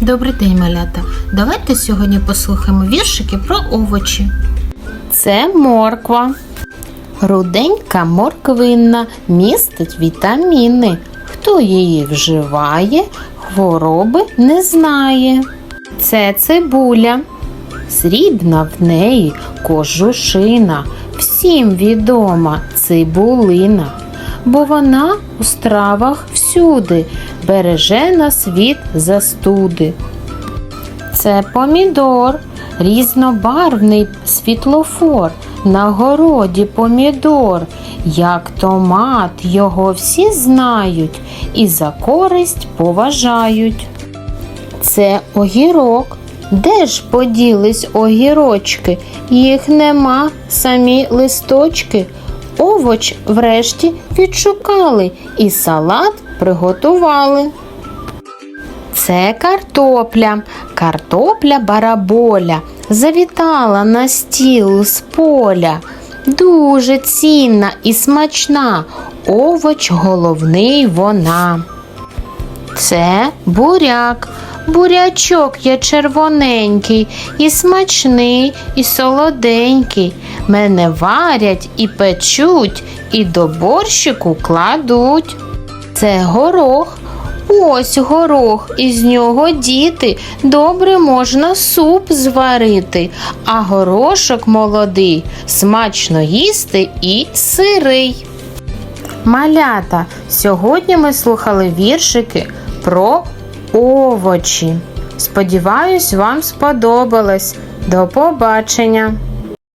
Добрий день, малята. Давайте сьогодні послухаємо віршики про овочі. Це морква. Руденька морквинна містить вітаміни. Хто її вживає, хвороби не знає. Це цибуля. Срібна в неї кожушина. Всім відома цибулина, бо вона у стравах всюди береже нас від застуди. Це помідор, різнобарвний світлофор, на городі помідор, як томат його всі знають і за користь поважають. Це огірок. Де ж поділись огірочки? Їх нема, самі листочки. Овоч врешті відшукали і салат приготували. Це картопля, картопля бараболя, завітала на стіл з поля. Дуже цінна і смачна, овоч головний вона. Це буряк. Бурячок є червоненький, і смачний, і солоденький. Мене варять і печуть, і до борщику кладуть. Це горох. Ось горох, із нього діти добре можна суп зварити, а горошок молодий смачно їсти і сирий. Малята, сьогодні ми слухали віршики про овочі. Сподіваюсь, вам сподобалось. До побачення!